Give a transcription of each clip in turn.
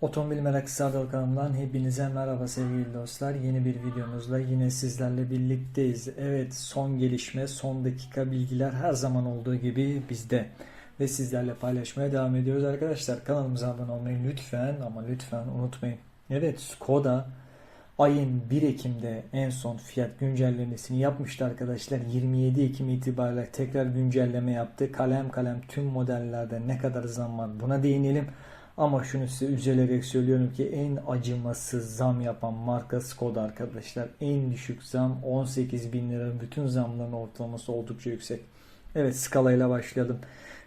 Otomobil Meraklısı Adal kanalından hepinize merhaba sevgili dostlar. Yeni bir videomuzla yine sizlerle birlikteyiz. Evet son gelişme, son dakika bilgiler her zaman olduğu gibi bizde. Ve sizlerle paylaşmaya devam ediyoruz arkadaşlar. Kanalımıza abone olmayı lütfen ama lütfen unutmayın. Evet Skoda ayın 1 Ekim'de en son fiyat güncellemesini yapmıştı arkadaşlar. 27 Ekim itibariyle tekrar güncelleme yaptı. Kalem kalem tüm modellerde ne kadar zam var buna değinelim. Ama şunu size üzülerek söylüyorum ki en acımasız zam yapan marka Skoda arkadaşlar. En düşük zam 18 bin lira. Bütün zamların ortalaması oldukça yüksek. Evet skalayla başlayalım.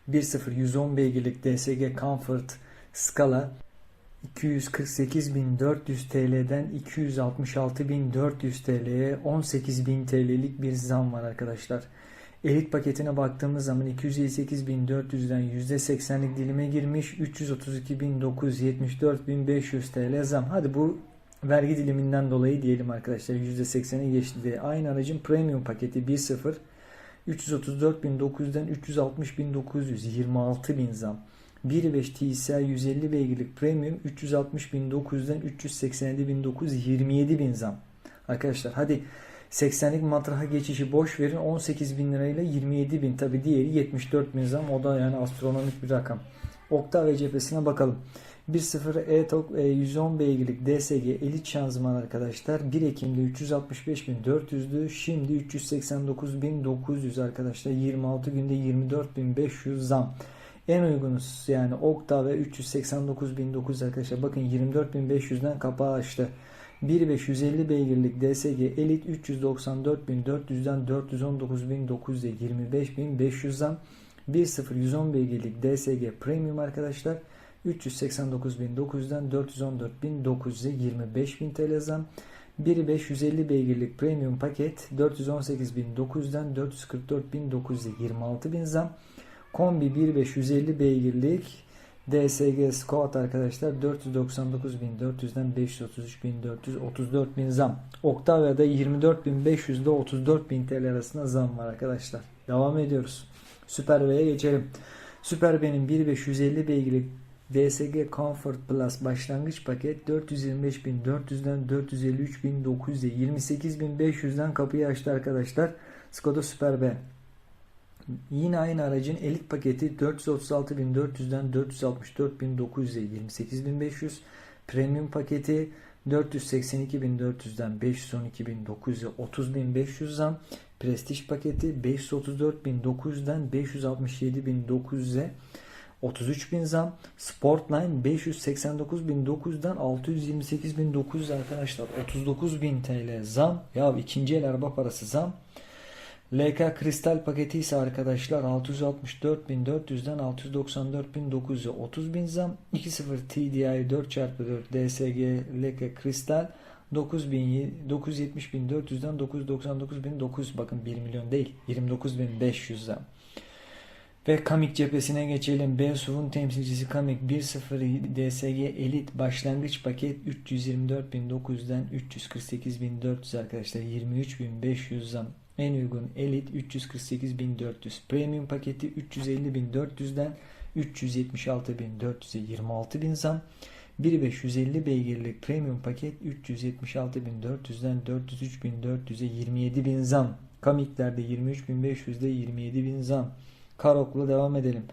1.0 110 beygirlik DSG Comfort skala 248.400 TL'den 266.400 TL'ye 18.000 TL'lik bir zam var arkadaşlar. Elit paketine baktığımız zaman 258.400'den %80'lik dilime girmiş 332.974.500 TL zam. Hadi bu vergi diliminden dolayı diyelim arkadaşlar %80'e geçti. Aynı aracın premium paketi 1.0 334.900'den 360.900 26.000 zam. 1.5 TSI 150 beygirlik premium 360.900'den 387.900 27.000 zam. Arkadaşlar hadi 80'lik matraha geçişi boş verin 18 bin lirayla 27 bin tabi diğeri 74 bin zam o da yani astronomik bir rakam. Oktav cephesine bakalım. 1.0 e-Tok 110 beygirlik DSG elit şanzıman arkadaşlar 1 Ekim'de 365.400'dü şimdi 389.900 arkadaşlar 26 günde 24.500 zam. En uygunuz yani Okta ve 389.900 arkadaşlar bakın 24.500'den kapağı açtı. 1.550 beygirlik DSG Elite 394.400'den 419.900'e 25.500 zam. 1.0 110 beygirlik DSG Premium arkadaşlar 389.900'den 414.900'e 25.000 TL zam. 1.5 150 beygirlik premium paket 418.900'den 444.900'e 26.000 zam. Kombi 1.5 150 beygirlik DSG Squat arkadaşlar 499.400'den 533.434.000 zam. Octavia'da 24.500'de 34.000 TL arasında zam var arkadaşlar. Devam ediyoruz. Süper B'ye geçelim. Süper B'nin 1.5 150 beygirlik DSG Comfort Plus başlangıç paket 425.400'den 453.900'e 28.500'den kapıyı açtı arkadaşlar. Skoda Süper B. Yine aynı aracın elit paketi 436.400'den 464.900'e 28.500. Premium paketi 482.400'den 512.900'e 30.500 zam. Prestij paketi 534.900'den 567.900'e 33.000 zam. Sportline 589.900'den 628.900 arkadaşlar. 39.000 TL zam. Ya ikinci el araba parası zam. LK Kristal paketi ise arkadaşlar 664.400'den 694.900'e 30.000 zam. 2.0 TDI 4x4 DSG LK Kristal 970.400'den 999.900 bakın 1 milyon değil 29.500 zam. Ve Kamik cephesine geçelim. BSUV'un temsilcisi Kamik 1.0 DSG Elite başlangıç paket 324.900'den 348.400 arkadaşlar 23.500 zam. En uygun Elite 348.400. Premium paketi 350.400'den 376.400'e 26.000 zam. 1.550 beygirlik premium paket 376.400'den 403.400'e 27.000 zam. Kamikler'de 23.500'de 27.000 zam. Karok'la devam edelim.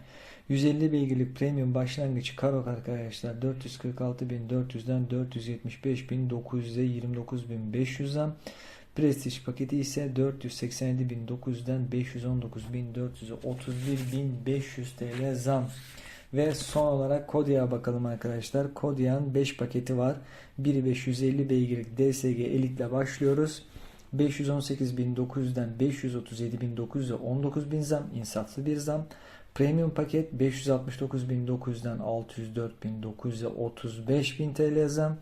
150 beygirlik premium başlangıç Karok arkadaşlar 446.400'den 475.900'e 29.500 zam. Prestige paketi ise 487.900'den 519.400'e 31.500 TL zam. Ve son olarak Kodiak'a bakalım arkadaşlar. Kodiak'ın 5 paketi var. 1 550 beygirlik DSG Elite ile başlıyoruz. 518.900'den 537.900'e 19.000 zam. insaflı bir zam. Premium paket 569.900'den 604.900'e 35.000 TL zam.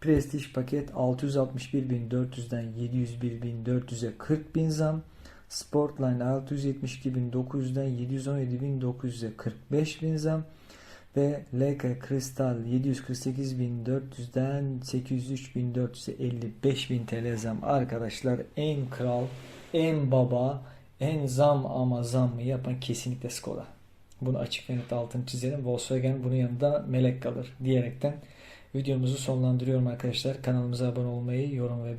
Prestige paket 661.400'den 701.400'e 40.000 zam. Sportline 672.900'den 717.900'e 45.000 zam. Ve LK Kristal 748.400'den 803.400'e 55.000 TL zam. Arkadaşlar en kral, en baba, en zam ama zam mı yapan kesinlikle Skoda. Bunu açık ve net altını çizelim. Volkswagen bunun yanında melek kalır diyerekten videomuzu sonlandırıyorum arkadaşlar. Kanalımıza abone olmayı, yorum ve